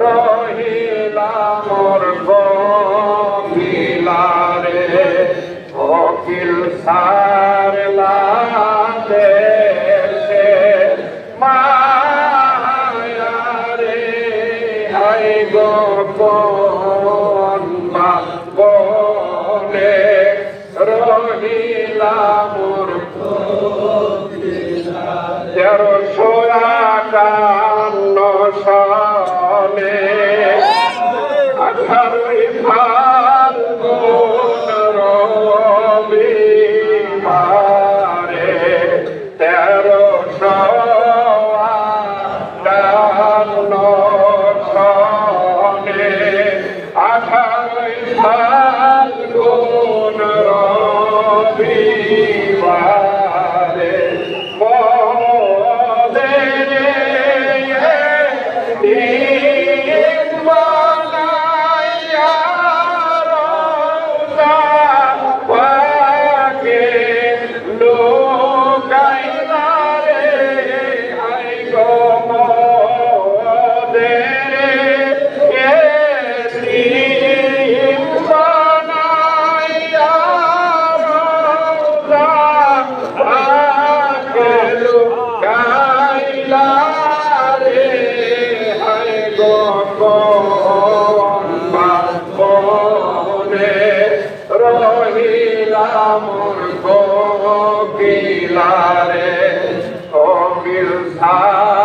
রহিলা মোর গিলা রে অকিল সারলা দেশে মায়া রে হায় গো কোন বাবনে রহিলা মোর তেরোশো ভাই রহিলাম গিলারে কবিল সারলা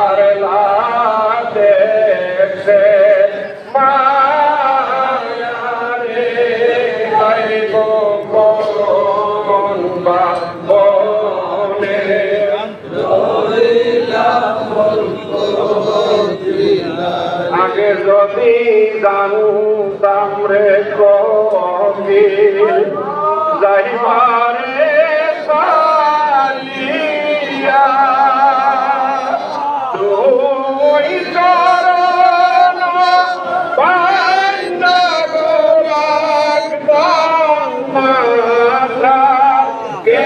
যদি জানতাম রে কবিল যাইবারে সালিয়া তুই চরণ পান্ড গোলাক মাতা কে